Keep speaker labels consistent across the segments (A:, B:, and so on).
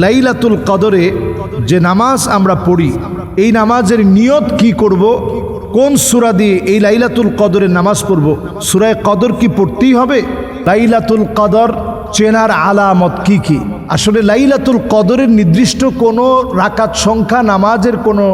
A: লাইলাতুল কদরে যে নামাজ আমরা পড়ি, এই নামাজের নিয়ত কি করব? কোন সুরা দিয়ে এই লাইলাতুল কদরের নামাজ পড়ব? সুরায় কদর কি পড়তেই হবে? লাইলাতুল কদর চেনার আলামত কি কি? আসলে লাইলাতুল কদরের নির্দিষ্ট কোনো রাকাত সংখ্যা, নামাজের কোনো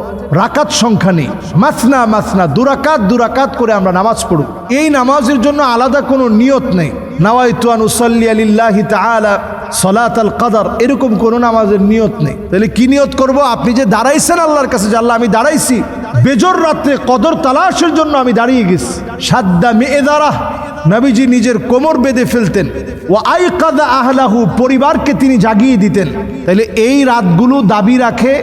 A: রাকাত সংখ্যা নেই। মাসনা মাসনা দুরাকাত দুরাকাত করে আমরা নামাজ পড়ব। এই নামাজের জন্য আলাদা কোনো নিয়ত নেই। নাওয়াইতুয়ান উসাল্লি আলিল্লাহি তাআলা সলাত আল কাদার, এরকম কোনো নামাজের নিয়ত নেই। তাহলে কি নিয়ত করব? আপনি যে দাঁড়াইছেন আল্লাহর কাছে যে আল্লাহ, আমি দাঁড়াইছি। বেজর রাত্রে কদর তালাশের জন্য আমি দাঁড়িয়ে গেছি। সাদ্দা মেয়ে দাঁড়া নবীজি নিজের কোমর বেঁধে ফেলতেন। ও আই কাদা আহলাহু, পরিবারকে তিনি জাগিয়ে দিতেন। তাহলে এই রাতগুলো দাবি রাখে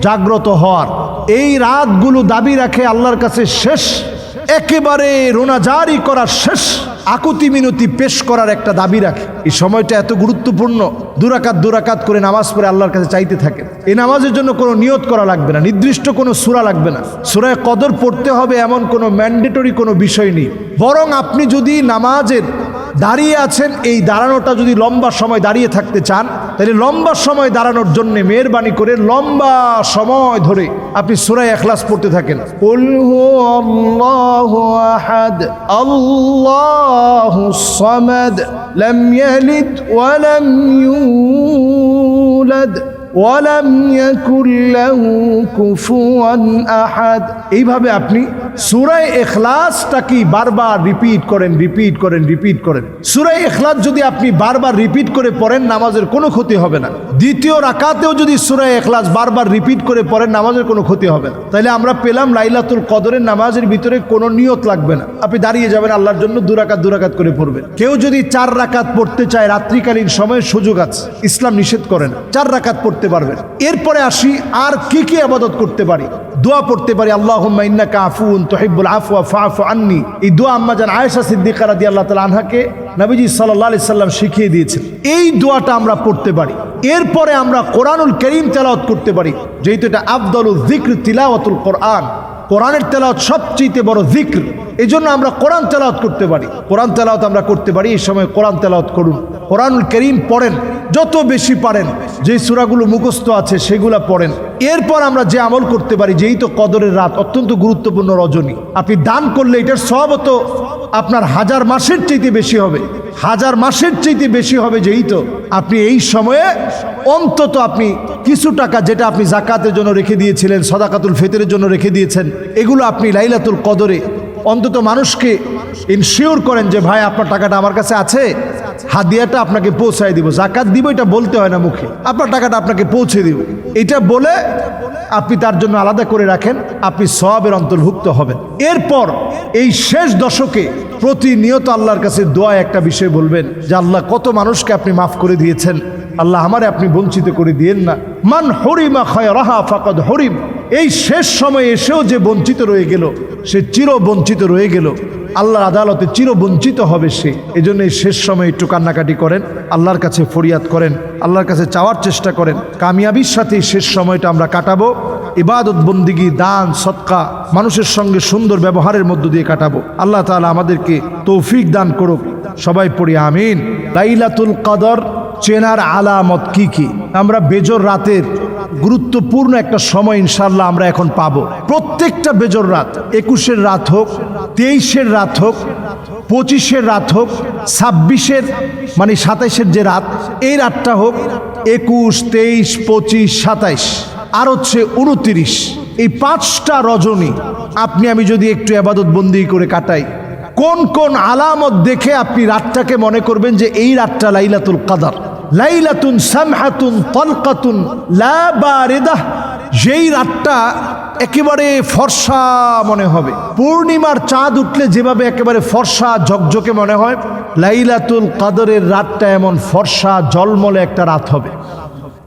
A: জাগ্রত হওয়ার। এই রাতগুলো দাবি রাখে আল্লাহর কাছে শেষ। একেবারে রোনাজারি করার শেষ। আকুতি মিনতি পেশ করার একটা দাবি রাখে। এই সময়টা এত গুরুত্বপূর্ণ। দুরাকাত দুরাকাত করে নামাজ পড়ে আল্লাহর কাছে চাইতে থাকে। এই নামাজের জন্য কোনো নিয়ত করা লাগবে না, নির্দিষ্ট কোনো সুরা লাগবে না। সুরায় কদর পড়তে হবে এমন কোনো ম্যান্ডেটরি কোনো বিষয় নেই। বরং আপনি যদি নামাজের দাঁড়িয়ে আছেন এই দাঁড়ানোটা যদি লম্বা সময় দাঁড়িয়ে থাকতে চান তাহলে লম্বা সময় দাঁড়ানোর জন্য মেহরবানি করে লম্বা সময় ধরে আপনি সুরায় এখলাস পড়তে থাকেন قل هو الله أحد الله الصمد لم يلد ولم يولد ওয়ালাম ইয়াকুল লাহু কুফুয়ান আহাদ এইভাবে আপনি সূরায়ে ইখলাসটা কি বারবার রিপিট করেন রিপিট করেন রিপিট করেন? সূরায়ে ইখলাস যদি আপনি বারবার রিপিট করে পড়েন, নামাজের কোনো ক্ষতি হবে না। দ্বিতীয় রাকাতেও যদি সূরায়ে ইখলাস বারবার রিপিট করে পড়েন, নামাজের কোনো ক্ষতি হবে না। তাহলে আমরা পেলাম লাইলাতুল কদরের নামাজের ভিতরে কোনো নিয়ত লাগবে না। আপনি দাঁড়িয়ে যাবেন আল্লাহর জন্য দুরাকাত দুরাকাত করে পড়বেন। কেউ যদি চার রাকাত পড়তে চায়, রাত্রিকালীন সময়ে সুযোগ আছে। ইসলাম নিষেধ করে না। চার রাকাত পড়তে পারবেন। এরপরে আসি, আর কি কি আবাদত করতে পারি? দোয়া পড়তে পারি, আল্লাহ ইন্নাকা আফুন তহিবুল আফওয়া ফাফু আন্নি। এই দোয়া আম্মা জান আয়েশা সিদ্দিকা রাদি আল্লাহ আনহাকে নবীজি সাল্লাহ আলি সাল্লাম শিখিয়ে দিয়েছেন। এই দোয়াটা আমরা পড়তে পারি। এরপরে আমরা কোরআনুল করিম তেলাওয়াত করতে পারি। যেহেতু এটা আফদলুল জিক্র তিলাওয়াতুল কোরআন। কোরআনের তেলাওয়াত সবচেয়ে বড় জিক্র এই জন্য আমরা কোরআন তেলাওয়াত করতে পারি। কোরআন তেলাওয়াত আমরা করতে পারি। এই সময় কোরআন তেলাওয়াত করুন। কোরআনুল করিম পড়েন। যত বেশি পারেন যে সুরাগুলো মুখস্থ আছে সেগুলো পড়েন। এরপর আমরা যে আমল করতে পারি, যেই তো কদরের রাত অত্যন্ত গুরুত্বপূর্ণ, রজনী। আপনি দান করলে এটার সবত আপনার হাজার মাসের চাইতে বেশি হবে। হাজার মাসের চাইতে বেশি হবে যেই তো আপনি এই সময়ে অন্তত আপনি কিছু টাকা যেটা আপনি জাকাতের জন্য রেখে দিয়েছিলেন, সদাকাতুল ফেতরের জন্য রেখে দিয়েছেন, এগুলো আপনি লাইলাতুল কদরে অন্তত মানুষকে ইনশিওর করেন যে, ভাই, আপনার টাকাটা আমার কাছে আছে। হাদিয়াটা আপনাকে পৌঁছায় দিব জাকাত দিব, এটা বলতে হয় না মুখে। আপনার টাকাটা আপনাকে পৌঁছে দিব। এটা বলে আপনি তার জন্য আলাদা করে রাখেন, আপনি সবের অন্তর্ভুক্ত হবেন। এরপর এই শেষ দশকে প্রতিনিয়ত আল্লাহর কাছে দোয়া একটা বিষয় বলবেন যে, আল্লাহ, কত মানুষকে আপনি মাফ করে দিয়েছেন। আল্লাহ, আমারে আপনি বঞ্চিত করে দিয়েন না। মান হরিমা খয় রাহা ফাকদ হরিম। এই শেষ সময়ে এসেও যে বঞ্চিত রয়ে গেল, সে চির বঞ্চিত রয়ে গেল। আল্লাহর আদালতে চির বঞ্চিত হবে সে। এই জন্য শেষ সময়ে একটু কান্নাকাটি করেন, আল্লাহর কাছে ফরিয়াদ করেন, আল্লাহর কাছে চাওয়ার চেষ্টা করেন। কামিয়াবির সাথে শেষ সময়টা আমরা কাটাবো, ইবাদত, বন্দিগি, দান, সৎকা, মানুষের সঙ্গে সুন্দর ব্যবহারের মধ্য দিয়ে কাটাবো। আল্লাহ তাআলা আমাদেরকে তৌফিক দান করুক। সবাই পড়ি আমিন। লাইলাতুল কাদর চেনার আলামত কি কি? আমরা বেজর রাতের গুরুত্বপূর্ণ একটা সময় ইনশাল্লাহ আমরা এখন পাবো। প্রত্যেকটা বেজর রাত, একুশের রাত হোক, তেইশের রাত হোক, পঁচিশের রাত হোক, ছাব্বিশের মানে সাতাইশের যে রাত, এই রাতটা হোক, একুশ, তেইশ, পঁচিশ, সাতাইশ, আর হচ্ছে উনতিরিশ। এই পাঁচটা রজনী আপনি, আমি যদি একটু আবাদত বন্দি করে কাটাই, কোন কোন আলামত দেখে আপনি রাতটাকে মনে করবেন যে এই রাতটা লাইলাতুল কাদার। লাইলাতুন সামহাতুন তলকাতুন লা বারিদাহ। যেই রাতটা একেবারে ফর্সা মনে হবে। পূর্ণিমার চাঁদ উঠলে যেভাবে একেবারে ফর্সা ঝকঝকে মনে হয়, লাইলাতুল কাদরের রাতটা এমন ফর্সা, জলমলে একটা রাত হবে।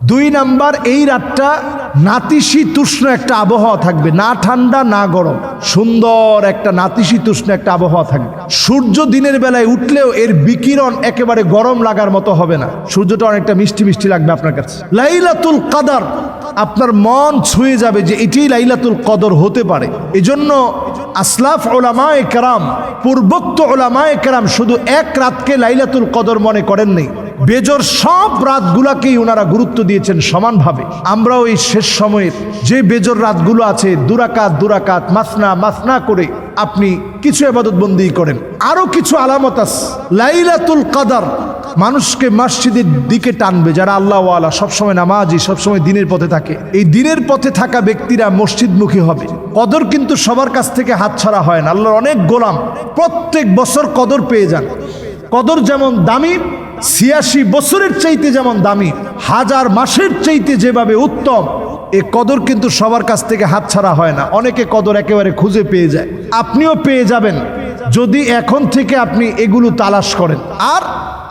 A: দুই নাম্বার, এই রাতটা নাতিশীতোষ্ণ একটা আবহাওয়া থাকবে। না ঠান্ডা, না গরম। সুন্দর একটা নাতিশীতোষ্ণ একটা আবহাওয়া থাকবে। সূর্য দিনের বেলায় উঠলেও এর বিকিরণ একেবারে গরম লাগার মতো হবে না। সূর্যটা অনেকটা মিষ্টি মিষ্টি লাগবে আপনার কাছে। লাইলাতুল কাদার, আপনার মন ছুঁয়ে যাবে যে এটিই লাইলাতুল কদর হতে পারে। এজন্য আসলাফ ওলামায় কেরাম, পূর্বোক্ত ওলামায় কেরাম শুধু এক রাতকে লাইলাতুল কদর মনে করেন নেই। বেজর সব রাতগুলাকেই ওনারা গুরুত্ব দিয়েছেন সমানভাবে। আমরাও এই শেষ সময়ের যে বেজর রাতগুলো আছে, দুরাকাত দুরাকাত, মাসনা মাসনা করে আপনি কিছু এবাদতবন্দি করেন। আরও কিছু আলামত আছে। লাইলাতুল কাদার, মানুষকে মসজিদের দিকে টানবে, যারা আল্লাহ আল্লাহ সবসময় নামাজি, সবসময় দিনের পথে থাকে। এই দিনের পথে থাকা ব্যক্তিরা মসজিদমুখী হবে। কদর কিন্তু সবার কাছ থেকে হাতছাড়া হয় না। আল্লাহর অনেক গোলাম প্রত্যেক বছর কদর পেয়ে যান। কদর যেমন দামি ছিয়াশি বছরের চাইতে যেমন দামি, হাজার মাসের চাইতে যেভাবে উত্তম, এ কদর কিন্তু সবার কাছ থেকে হাতছাড়া হয় না। অনেকে কদর একেবারে খুঁজে পেয়ে যায়। আপনিও পেয়ে যাবেন। যদি এখন থেকে আপনি এগুলো তালাশ করেন। আর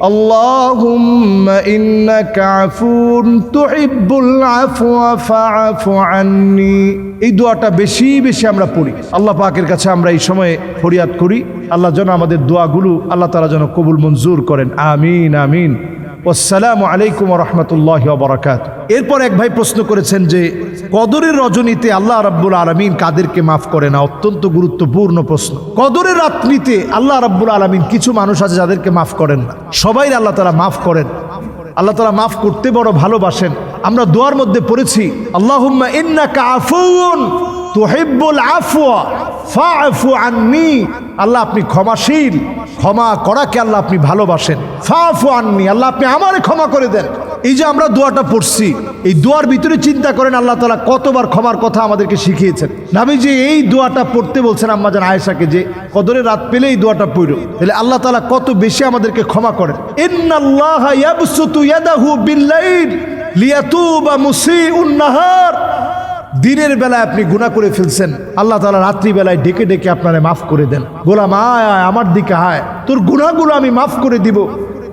A: اللهم إنك عفو تحب العفو فاعف عني এই দোয়াটা বেশি বেশি আমরা পড়ি আল্লাহ পাকের কাছে আমরা এই সময়ে ফরিয়াদ করি আল্লাহ যেন আমাদের দোয়াগুলো আল্লাহ তালা যেন কবুল মঞ্জুর করেন আমিন আমিন আসসালামু আলাইকুম রহমতুল্লাহ বরাকাত এরপর এক ভাই প্রশ্ন করেছেন যে, কদরের রজনীতে আল্লাহ রাব্বুল আলমিন কাদেরকে মাফ করে না? অত্যন্ত গুরুত্বপূর্ণ প্রশ্ন। কদরের রাত্রিতে আল্লাহ রাব্বুল আলমিন কিছু মানুষ আছে যাদেরকে মাফ করেন না। সবাই আল্লাহ তারা মাফ করেন। আল্লাহ তালা মাফ করতে বড় ভালোবাসেন। আমরা দোয়ার মধ্যে পড়েছি, আল্লাহুম্মা ইন্নাকা আফুন তুহিব্বুল আফওয়া, ফাআফু আন্নি। আল্লাহ আপনি ক্ষমাশীল। ক্ষমা করাকে আল্লাহ আপনি ভালোবাসেন। ফাআফু আন্নি, আল্লাহ আপনি আমারে ক্ষমা করে দেন। এই যে আমরা দোয়াটা পড়ছি, এই দোয়ার ভিতরে চিন্তা করেন আল্লাহ তালা কতবার ক্ষমার কথা আমাদেরকে শিখিয়েছেন। নাবি যে এই দোয়াটা পড়তে বলছেন আম্মাজান আয়েশাকে যে, কদরে রাত পেলে এই দোয়াটা পড়ো। তাহলে আল্লাহ তালা কত বেশি আমাদেরকে ক্ষমা করেন। লিয়াতুবা মুসিউন নাহার। দিনের বেলায় আপনি গুণা করে ফেলছেন, আল্লাহ তালা রাত্রিবেলায় ডেকে ডেকে আপনারে মাফ করে দেন। গোলাম, আয় আয়, আমার দিকে হায় তোর গুণাগুলো আমি মাফ করে দিব।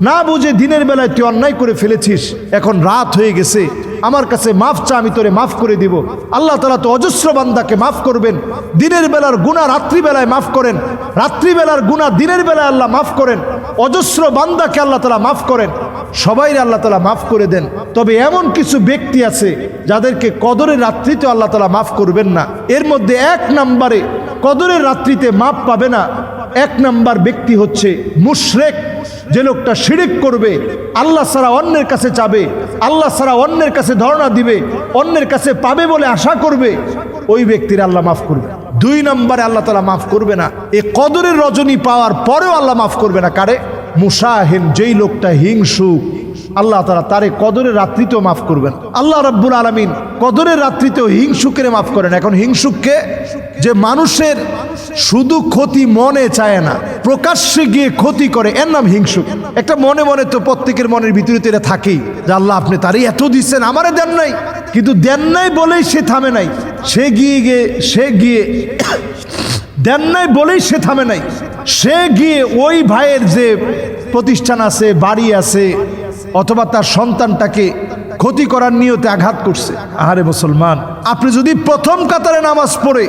A: না বুঝে দিনের বেলায় তুই অন্যায় করে ফেলেছিস, এখন রাত হয়ে গেছে। আমার কাছে মাফ চা, আমি তোরে মাফ করে দিব। আল্লাহ তালা তো অজস্র বান্দাকে মাফ করবেন। দিনের বেলার গুণা রাত্রিবেলায় মাফ করেন। রাত্রিবেলার গুণা দিনের বেলায় আল্লাহ মাফ করেন। অজস্র বান্দাকে আল্লাহ তালা মাফ করেন। সবাই আল্লাহ তালা মাফ করে দেন। তবে এমন কিছু ব্যক্তি আছে যাদেরকে কদরের রাত্রিতে আল্লাহ তালা মাফ করবেন না। এর মধ্যে এক নম্বরে কদরের রাত্রিতে মাফ পাবে না। এক নাম্বার ব্যক্তি হচ্ছে মুশরেক, যে লোকটা শিরিক করবে, আল্লাহ সারা অন্যের কাছে চাবে, আল্লাহ সারা অন্যের কাছে ধর্ণা দিবে, অন্যের কাছে পাবে বলে আশা করবে, ওই ব্যক্তির আল্লাহ মাফ করবে। দুই নম্বরে আল্লাহ তালা মাফ করবে না। এ কদরের রজনী পাওয়ার পরেও আল্লাহ মাফ করবে না। কারে? মুসাহেন, যেই লোকটা হিংসুক আল্লাহ তারা তারে কদরের রাত্রিতেও মাফ করবেন। আল্লাহ রব্বুল আলমিন কদরের রাত্রিতেও হিংসুকের মাফ করেন। এখন হিংসুককে যে মানুষের শুধু ক্ষতি মনে চায় না, প্রকাশ্যে গিয়ে ক্ষতি করে, এর নাম হিংসুক। একটা মনে মনে তো প্রত্যেকের মনের ভিতরে এটা থাকেই যে আল্লাহ আপনি তারই এত দিচ্ছেন, আমারে দেন নাই। কিন্তু দেন নাই বলেই সে থামে নাই। সে গিয়ে গিয়ে, সে গিয়ে দেন নাই বলেই সে থামে নাই। সে গিয়ে ওই ভাইয়ের যে প্রতিষ্ঠান আছে, বাড়ি আছে, অথবা তার সন্তানটাকে ক্ষতি করার নিয়তে আঘাত করছে। আহারে মুসলমান, আপনি যদি প্রথম কাতারে নামাজ পড়ে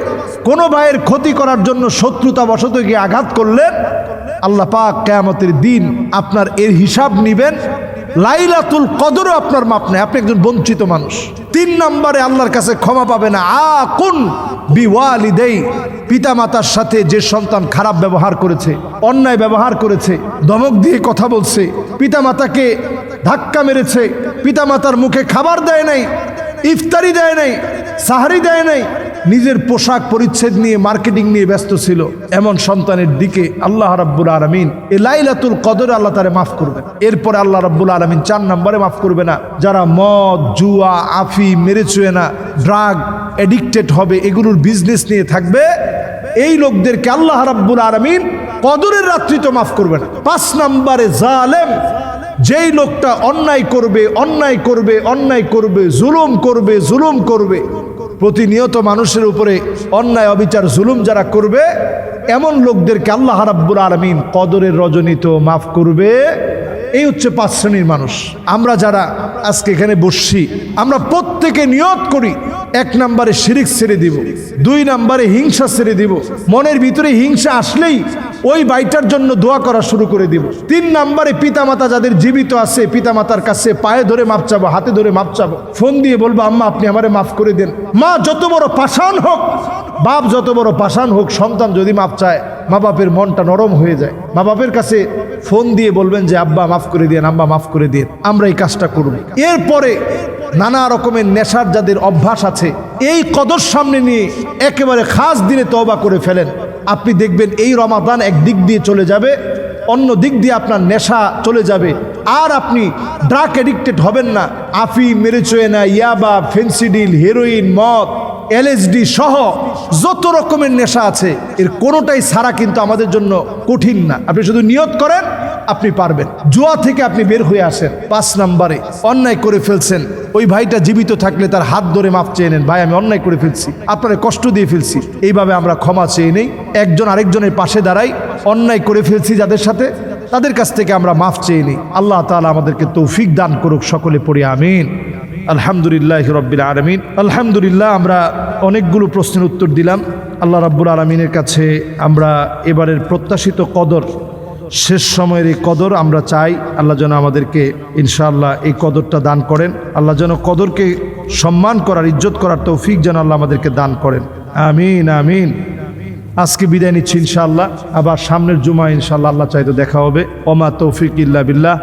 A: কোনো ভাইয়ের ক্ষতি করার জন্য শত্রুতা বশত গিয়ে আঘাত করলেন, আল্লাহ পাক কেয়ামতের দিন আপনার এর হিসাব নিবেন। লাইলাতুল কদরও আপনার মাপ নেই। আপনি একজন বঞ্চিত মানুষ। তিন নম্বরে আল্লাহর কাছে ক্ষমা পাবে না। আ কোন বিওয়ালিদেই। পিতা মাতার সাথে যে সন্তান খারাপ ব্যবহার করেছে, অন্যায় ব্যবহার করেছে, ধমক দিয়ে কথা বলছে পিতা মাতাকে ধাক্কা মেরেছে পিতা মাতার মুখে খাবার দেয় নাই, ইফতারি দেয় নাই, সাহারি দেয় নাই নিজের পোশাক পরিচ্ছেদ নিয়ে মার্কেটিং নিয়ে ব্যস্ত ছিল। এমন সন্তানের দিকে আল্লাহ রাব্বুল আলমিন এ লাইলাতুল কদর আল্লাহ তারে মাফ করবেন। এরপরে আল্লাহ রাব্বুল আলমিন চার নম্বরে মাফ করবে না। যারা মদ, জুয়া, আফি মেরেচুয়ে না, ড্রাগ অ্যাডিক্টেড হবে, এগুলোর বিজনেস নিয়ে থাকবে, এই লোকদেরকে আল্লাহ রাব্বুল আলমিন কদরের রাত্রি তো মাফ করবে না। পাঁচ নম্বরে জালেম, যেই লোকটা অন্যায় করবে অন্যায় করবে অন্যায় করবে, জুলুম করবে জুলুম করবে প্রতিনিয়ত মানুষের উপরে অন্যায়, অবিচার, জুলুম যারা করবে, এমন লোকদেরকে আল্লাহ রাব্বুল আলমিন কদরের রজনীত মাফ করবে। এই হচ্ছে পাঁচ শ্রেণির মানুষ। আমরা যারা আজকে এখানে বসছি, আমরা প্রত্যেকে নিয়ত করি, এক নম্বরে শিরিক ছেড়ে দিব, দুই নম্বরে হিংসা ছেড়ে দিব, মনের ভিতরে হিংসা আসলেই ওই বাইটার জন্য দোয়া করা শুরু করে দিব। তিন নম্বরে পিতামাতা যাদের জীবিত আছে, পিতামাতার কাছে পায়ে ধরে মাপ চাবো, হাতে ধরে মাপ চাবো। ফোন দিয়ে বলব, আম্মা, আপনি আমারে মাফ করে দেন। মা, যত বড় পাষাণ হোক, বাপ যত বড় পাষাণ হোক, সন্তান যদি মাপ চায় মা বাপের মনটা নরম হয়ে যায়। মা বাপের কাছে ফোন দিয়ে বলবেন যে, আব্বা, মাফ করে দিন আব্বা, মাফ করে দিন আমরা এই কাজটা করব। এরপরে নানা রকমের নেশার যাদের অভ্যাস আছে, এই কদর সামনে নিয়ে একেবারে খাস দিনে তওবা করে ফেলেন। আপনি দেখবেন এই রমাদান এক দিক দিয়ে চলে যাবে, অন্য দিক দিয়ে আপনার নেশা চলে যাবে। আর আপনি ড্রাগ এডিক্টেড হবেন না। আফি মেরেচোয়েনা ইয়াবা, ফেন্সিডিল, হেরোইন, মদ এলএসডি সহ যত রকমের নেশা আছে, এর কোনোটাই ছাড়া কিন্তু আমাদের জন্য কঠিন না। আপনি শুধু নিয়ত করেন, আপনি পারবেন। জুয়া থেকে আপনি বের হয়ে আসেন। পাঁচ নাম্বারে অন্যায় করে ফেলছেন। ওই ভাইটা জীবিত থাকলে তার হাত ধরে মাপ চেয়ে নেন। ভাই, আমি অন্যায় করে ফেলছি। আপনারে কষ্ট দিয়ে ফেলছি। এইভাবে আমরা ক্ষমা চেয়ে নেই। একজন আরেকজনের পাশে দাঁড়াই। অন্যায় করে ফেলছি যাদের সাথে, তাদের কাছ থেকে আমরা মাফ চেয়ে নিই। আল্লাহ তাআলা আমাদেরকে তৌফিক দান করুক সকলে পড়ি, আমিন। আলহামদুলিল্লাহ রব্বিল আলমিন। আলহামদুলিল্লাহ, আমরা অনেকগুলো প্রশ্নের উত্তর দিলাম। আল্লাহ রাব্বুল আলমিনের কাছে আমরা এবারের প্রত্যাশিত কদর, শেষ সময়ের এই কদর আমরা চাই। আল্লাহ যেন আমাদেরকে ইনশাআল্লাহ এই কদরটা দান করেন। আল্লাহ যেন কদরকে সম্মান করার, ইজ্জত করার তৌফিক যেন আল্লাহ আমাদেরকে দান করেন। আমিন আমিন। আজকে বিদায় নিচ্ছি ইনশাআল্লাহ। আবার সামনের জুমা ইনশাআল্লাহ আল্লাহ চাইতো দেখা হবে। ওমা তৌফিক ইল্লা বিল্লাহ।